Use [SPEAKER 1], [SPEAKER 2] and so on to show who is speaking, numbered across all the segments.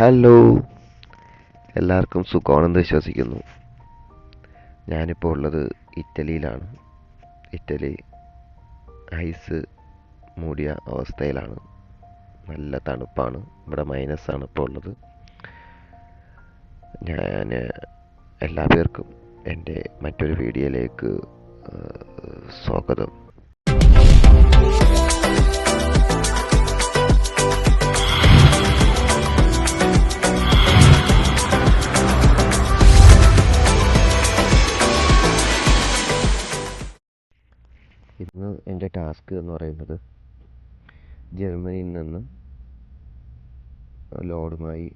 [SPEAKER 1] Hello. എല്ലാവർക്കും സുഖമാണെന്ന് വിശ്വസിക്കുന്നു. ഞാനിപ്പോൾ ഉള്ളത് ഇറ്റലിയിലാണ്. ഇറ്റലി ഐസ് മൂടിയ അവസ്ഥയിലാണ്. നല്ല തണുപ്പാണ്. ഇവിടെ മൈനസ് ആണ് ഇപ്പോൾ ഉള്ളത്. ഞാൻ എല്ലാ പേർക്കും എന്റെ മറ്റൊരു വീഡിയോയിലേക്ക് സ്വാഗതം. ഇന്ന് എന്റെ ടാസ്ക് എന്ന് പറയുന്നത് ജർമ്മനിയിൽ നിന്ന് ലോഡുമായി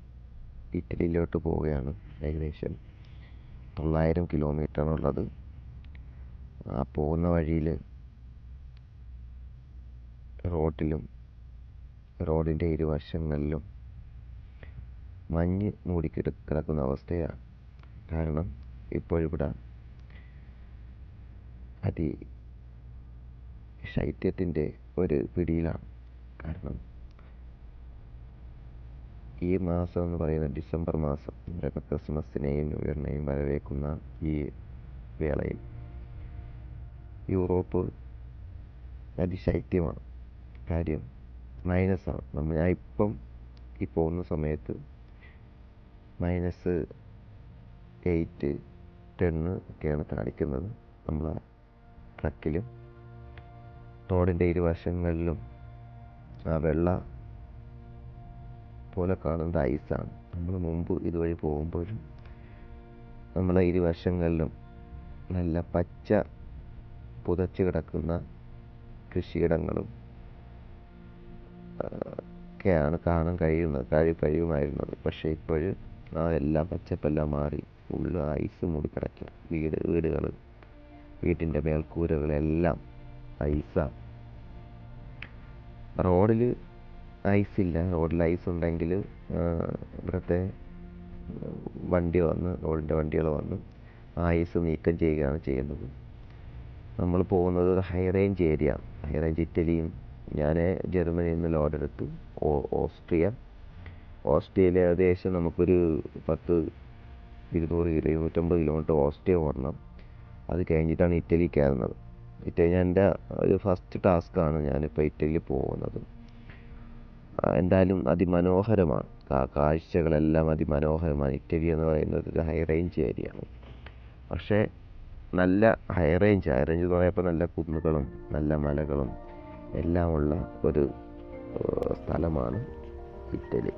[SPEAKER 1] ഇറ്റലിയിലോട്ട് പോവുകയാണ്. ഏകദേശം തൊള്ളായിരം കിലോമീറ്ററാണുള്ളത് ആ പോകുന്ന വഴിയിൽ റോഡിലും റോഡിന്റെ ഇരുവശങ്ങളിലും മഞ്ഞ് മൂടിക്കിട കിടക്കുന്ന അവസ്ഥയാണ്. കാരണം ഇപ്പോഴിവിടെ അതി ശൈത്യത്തിന്റെ ഒരു പിടിയിലാണ്. കാരണം ഈ മാസം എന്ന് പറയുന്നത് ഡിസംബർ മാസം ക്രിസ്മസിനെയും ന്യൂ ഇയറിനെയും വരവേക്കുന്ന ഈ വേളയിൽ യൂറോപ്പ് അതിശൈത്യമാണ്. കാര്യം മൈനസാണ്. നമ്മൾ ഞാൻ ഇപ്പം ഈ പോകുന്ന സമയത്ത് മൈനസ് എയ്റ്റ് ടെന്ന് ഒക്കെയാണ് കാണിക്കുന്നത് നമ്മളെ ട്രക്കിലും. റോഡിന്റെ ഇരുവശങ്ങളിലും ആ വെള്ള പോലെ കാണുന്നത് ഐസാണ്. നമ്മൾ മുമ്പ് ഇതുവഴി പോകുമ്പോഴും നമ്മളെ ഇരുവശങ്ങളിലും നല്ല പച്ച പുതച്ച് കിടക്കുന്ന കൃഷിയിടങ്ങളും ഒക്കെയാണ് കാണാൻ കഴിയുന്നത് കഴി കഴിയുമായിരുന്നത്. പക്ഷേ ഇപ്പോഴും ആ എല്ലാം പച്ചപ്പെല്ലാം മാറി ഫുള്ള് ഐസ് മൂടി കിടക്കുക വീട് വീടുകൾ വീട്ടിന്റെ മേൽക്കൂരകളെല്ലാം ഐസാണ് റോഡിൽ ഇല്ല. റോഡിൽ ഐസ് ഉണ്ടെങ്കിൽ ഇവിടുത്തെ വണ്ടി വന്ന് റോഡിന്റെ വണ്ടികൾ വന്ന് ഐസ് നീക്കം ചെയ്യുകയാണ് ചെയ്യുന്നത്. നമ്മൾ പോകുന്നത് high range area. High range ഇറ്റലിയും ഞാൻ ജർമ്മനിയിൽ നിന്ന് ലോഡ് എടുത്തു. ഓസ്ട്രിയ. ഓസ്ട്രിയയിൽ ഏകദേശം നമുക്കൊരു പത്ത് ഇരുന്നൂറ് ഇരുന്നൂറ്റമ്പത് കിലോമീറ്റർ ഓസ്ട്രിയ ഓടണം അത് കഴിഞ്ഞിട്ടാണ് ഇറ്റലി കയറുന്നത്. ഇറ്റലി എന്റെ ഒരു ഫസ്റ്റ് ടാസ്ക്കാണ് ഞാനിപ്പോൾ ഇറ്റലിയിൽ പോകുന്നത്. എന്തായാലും അതിമനോഹരമാണ്. കാഴ്ചകളെല്ലാം അതിമനോഹരമാണ്. ഇറ്റലി എന്ന് പറയുന്നത് ഒരു ഹൈ റേഞ്ച് ഏരിയയാണ് പക്ഷേ നല്ല ഹൈ റേഞ്ച് ഹൈ റേഞ്ച് എന്ന് പറയുമ്പോൾ നല്ല കുന്നുകളും നല്ല മലകളും എല്ലാമുള്ള ഒരു സ്ഥലമാണ് ഇറ്റലി.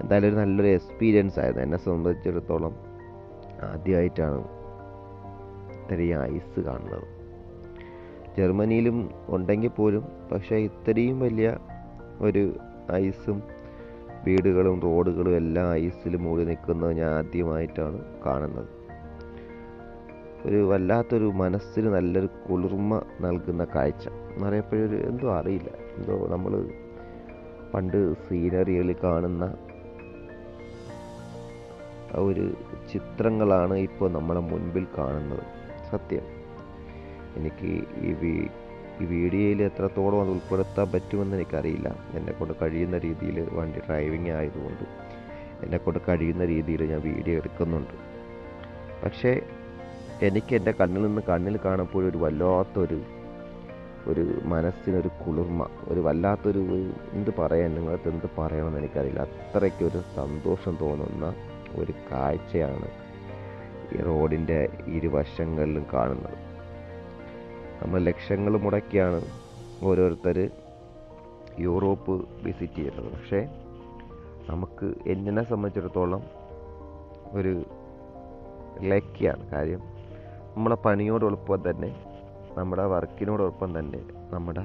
[SPEAKER 1] എന്തായാലും ഒരു നല്ലൊരു എക്സ്പീരിയൻസ് ആയിരുന്നു. എന്നെ സംബന്ധിച്ചിടത്തോളം ആദ്യമായിട്ടാണ് ഇത്രയും ഐസ് കാണുന്നത്. ജർമ്മനിയിലും ഉണ്ടെങ്കിൽ പോലും പക്ഷേ ഇത്രയും വലിയ ഒരു ഐസും വീടുകളും റോഡുകളും എല്ലാം ഐസിൽ മൂടി നിൽക്കുന്നത് ഞാൻ ആദ്യമായിട്ടാണ് കാണുന്നത്. ഒരു വല്ലാത്തൊരു മനസ്സിന് നല്ലൊരു കുളിർമ നൽകുന്ന കാഴ്ച എന്ന് പറയപ്പോഴൊരു എന്തോ അറിയില്ല. എന്തോ നമ്മൾ പണ്ട് സീനറികളിൽ കാണുന്ന ഒരു ചിത്രങ്ങളാണ് ഇപ്പോൾ നമ്മളെ മുൻപിൽ കാണുന്നത്. സത്യം. എനിക്ക് ഈ ഈ വീഡിയോയിൽ എത്രത്തോളം അത് ഉൾപ്പെടുത്താൻ പറ്റുമെന്ന് എനിക്കറിയില്ല. എന്നെക്കൊണ്ട് കഴിയുന്ന രീതിയിൽ വണ്ടി ഡ്രൈവിംഗ് ആയതുകൊണ്ട് എന്നെക്കൊണ്ട് കഴിയുന്ന രീതിയിൽ ഞാൻ വീഡിയോ എടുക്കുന്നുണ്ട്. പക്ഷേ എനിക്ക് എന്റെ കണ്ണിൽ നിന്ന് കണ്ണിൽ കാണുമ്പോൾ ഒരു വല്ലാത്തൊരു ഒരു മനസ്സിനൊരു കുളിർമ ഒരു വല്ലാത്തൊരു എന്ത് പറയാൻ നിങ്ങൾക്ക് എന്ത് പറയണമെന്ന് എനിക്കറിയില്ല. അത്രയ്ക്കൊരു സന്തോഷം തോന്നുന്ന ഒരു കാഴ്ചയാണ് ഈ റോഡിന്റെ ഇരുവശങ്ങളിലും കാണുന്നത്. നമ്മൾ ലക്ഷങ്ങൾ മുടക്കിയാണ് ഓരോരുത്തർ യൂറോപ്പ് വിസിറ്റ് ചെയ്യുന്നത്. പക്ഷേ നമുക്ക് എന്നെ സംബന്ധിച്ചിടത്തോളം ഒരു ലക്കിയാണ് കാര്യം. നമ്മളെ പണിയോടൊപ്പം തന്നെ നമ്മുടെ വർക്കിനോടൊപ്പം തന്നെ നമ്മുടെ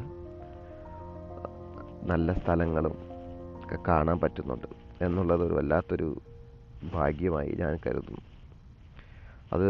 [SPEAKER 1] നല്ല സ്ഥലങ്ങളും ഒക്കെ കാണാൻ പറ്റുന്നുണ്ട് എന്നുള്ളത് ഒരു വല്ലാത്തൊരു ഭാഗ്യമായി ഞാൻ കരുതുന്നു. അത്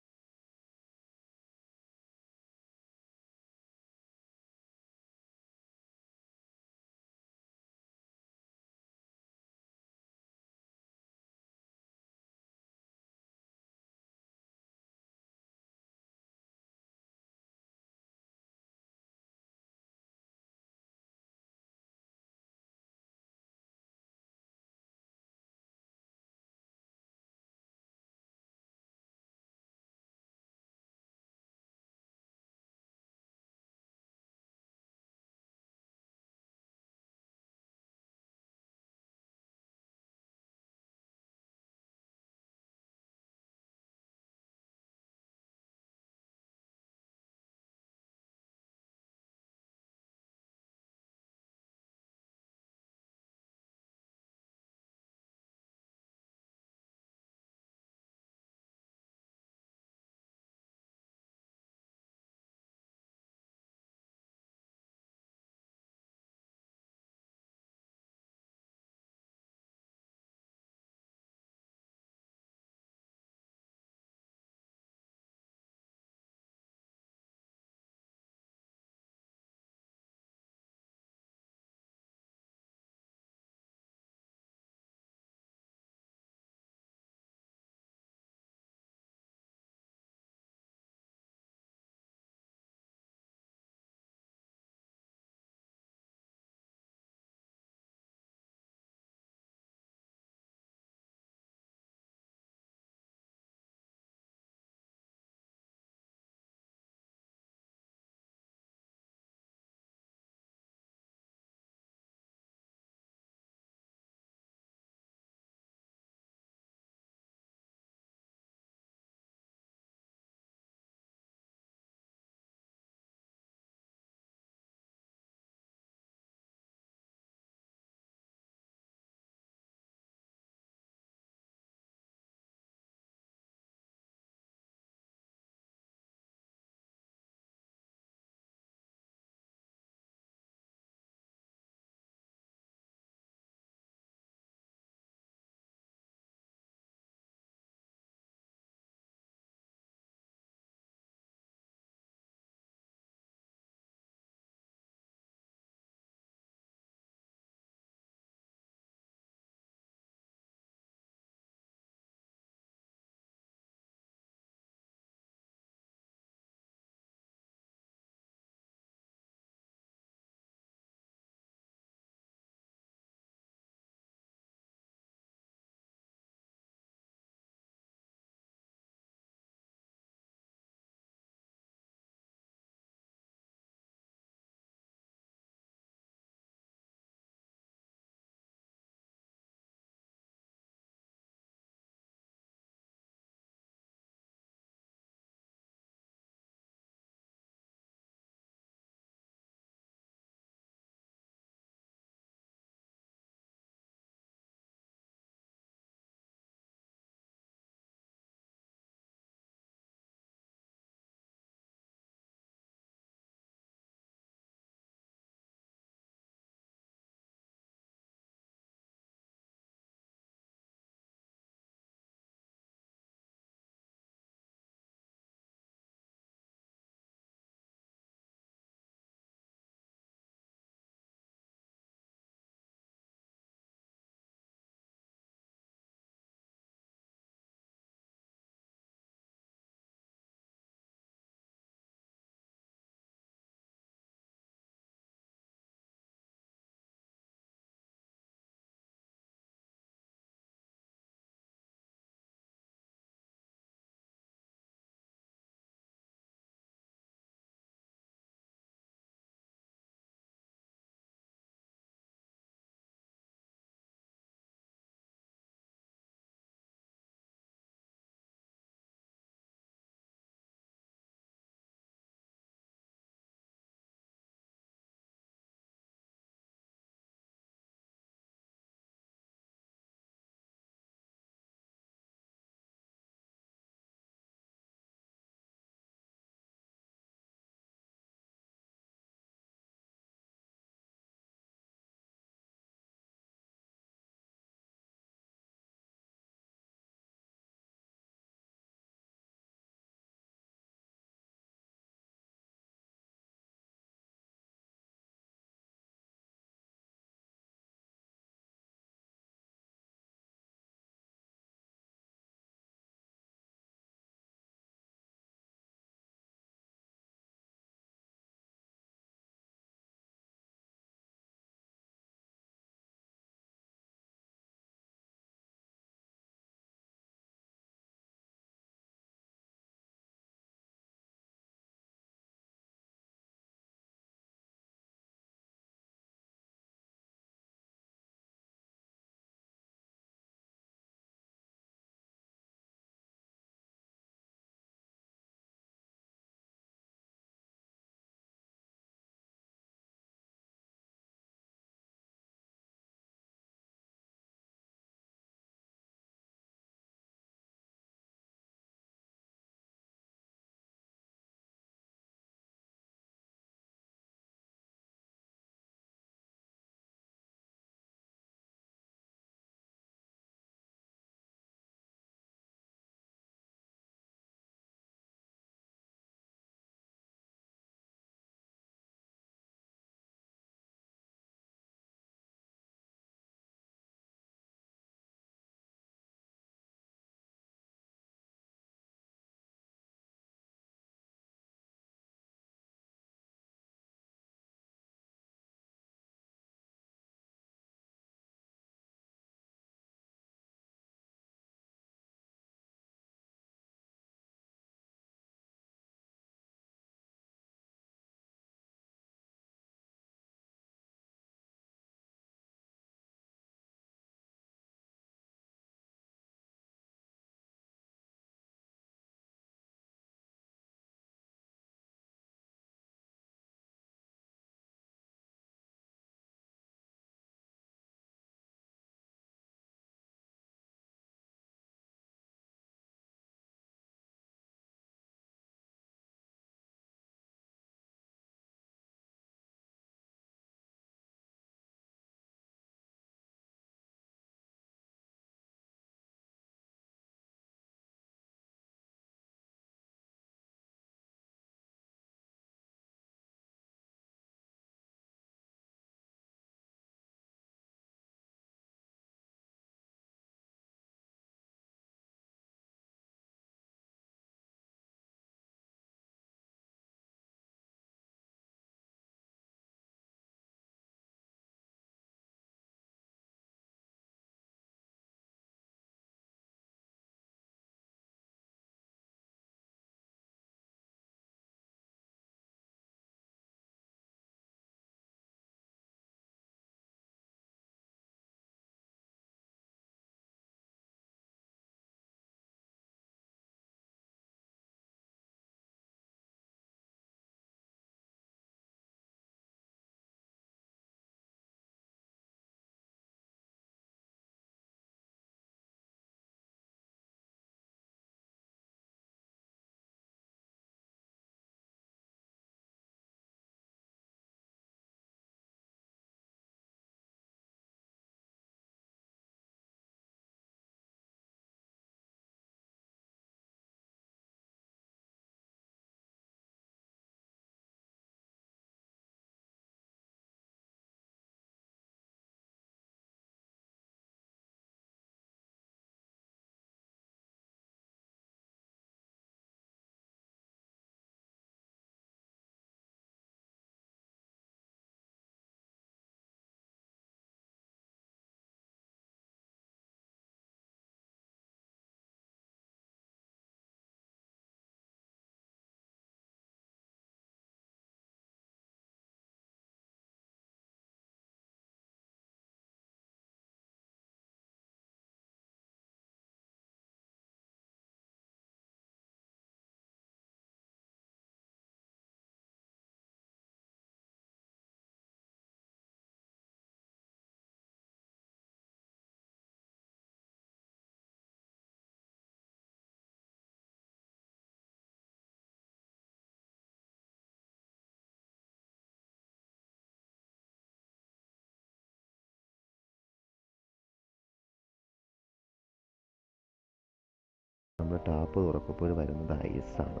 [SPEAKER 1] നമ്മൾ ടാപ്പ് തുറക്കുമ്പോൾ വരുന്നത് ഐസാണ്.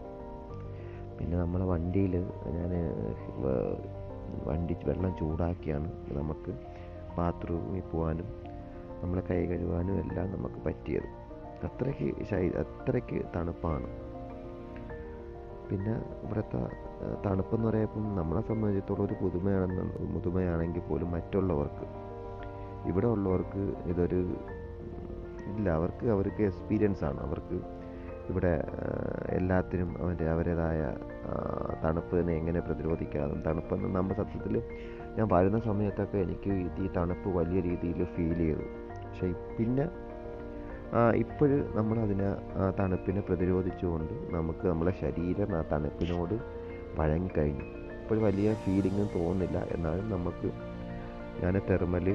[SPEAKER 1] പിന്നെ നമ്മളെ വണ്ടിയിൽ ഞാൻ വണ്ടി വെള്ളം ചൂടാക്കിയാണ് നമുക്ക് ബാത്റൂമിൽ പോകാനും നമ്മളെ കൈ കഴുകാനും എല്ലാം നമുക്ക് പറ്റിയത്. അത്രയ്ക്ക് ശൈ അത്രയ്ക്ക് തണുപ്പാണ്. പിന്നെ ഇവിടുത്തെ തണുപ്പെന്ന് പറയുമ്പം നമ്മളെ സംബന്ധിച്ചിടത്തോളം ഒരു പുതുമയാണെന്ന് പുതുമയാണെങ്കിൽ പോലും മറ്റുള്ളവർക്ക് ഇവിടെ ഉള്ളവർക്ക് ഇതൊരു ഇല്ല അവർക്ക് അവർക്ക് എക്സ്പീരിയൻസ് ആണ്. അവർക്ക് ഇവിടെ എല്ലാത്തിനും അവന്റെ അവരുടേതായ തണുപ്പിനെ എങ്ങനെ പ്രതിരോധിക്കാനും തണുപ്പെന്ന് നമ്മൾ സത്യത്തിൽ ഞാൻ വരുന്ന സമയത്തൊക്കെ എനിക്ക് ഈ തണുപ്പ് വലിയ രീതിയിൽ ഫീൽ ചെയ്തു. പക്ഷേ പിന്നെ ഇപ്പോൾ നമ്മളതിനെ ആ തണുപ്പിനെ പ്രതിരോധിച്ചുകൊണ്ട് നമുക്ക് നമ്മളെ ശരീരം ആ തണുപ്പിനോട് വഴങ്ങിക്കഴിഞ്ഞു. ഇപ്പോൾ വലിയ ഫീലിങ്ങും തോന്നുന്നില്ല. എന്നാലും നമുക്ക് ഞാൻ തെർമൽ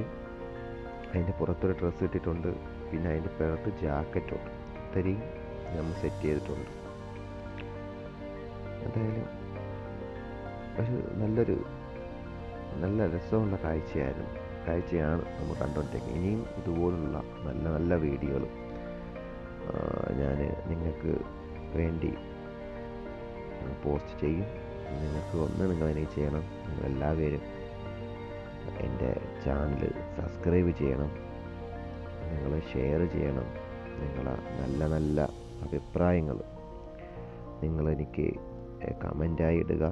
[SPEAKER 1] അതിന്റെ പുറത്തൊരു ഡ്രസ്സ് ഇട്ടിട്ടുണ്ട്. പിന്നെ അതിന്റെ പുറത്ത് ജാക്കറ്റുണ്ട് ഇത്രയും നമ്മൾ സെറ്റ് ചെയ്തിട്ടുണ്ട്. എന്തായാലും ഒരു നല്ലൊരു നല്ല രസമുള്ള കാഴ്ചയായിരുന്നു. കാഴ്ചയാണ് നമ്മൾ കണ്ടുകൊണ്ടിരിക്കുന്നത്. ഇനിയും ഇതുപോലുള്ള നല്ല നല്ല വീഡിയോകൾ ഞാൻ നിങ്ങൾക്ക് വേണ്ടി പോസ്റ്റ് ചെയ്യും. നിങ്ങൾക്ക് ഒന്ന് നിങ്ങൾ എനിക്ക് ചെയ്യണം. നിങ്ങൾ എല്ലാവരും എന്റെ ചാനൽ സബ്സ്ക്രൈബ് ചെയ്യണം. നിങ്ങൾ ഷെയർ ചെയ്യണം. നിങ്ങൾ നല്ല നല്ല അഭിപ്രായങ്ങൾ. നിങ്ങളെനിക്ക് കമന്റായി ഇടുക.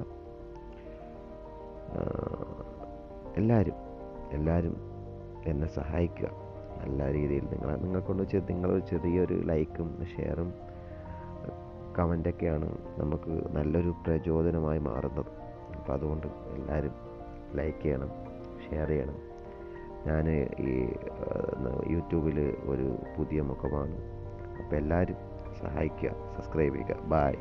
[SPEAKER 1] എല്ലാവരും എല്ലാവരും എന്നെ സഹായിക്കുക. നല്ല രീതിയിൽ നിങ്ങൾ നിങ്ങൾക്കൊണ്ട് ചെ നിങ്ങളൊരു ചെറിയൊരു ലൈക്കും ഷെയറും കമന്റൊക്കെയാണ് നമുക്ക് നല്ലൊരു പ്രചോദനമായി മാറുന്നത്. അപ്പോൾ അതുകൊണ്ട് എല്ലാവരും ലൈക്ക് ചെയ്യണം ഷെയർ ചെയ്യണം. ഞാൻ ഈ യൂട്യൂബിൽ ഒരു പുതിയ മുഖമാണ്. അപ്പോൾ എല്ലാവരും സഹായിക്കുക സബ്സ്ക്രൈബ് ചെയ്യുക. ബായ്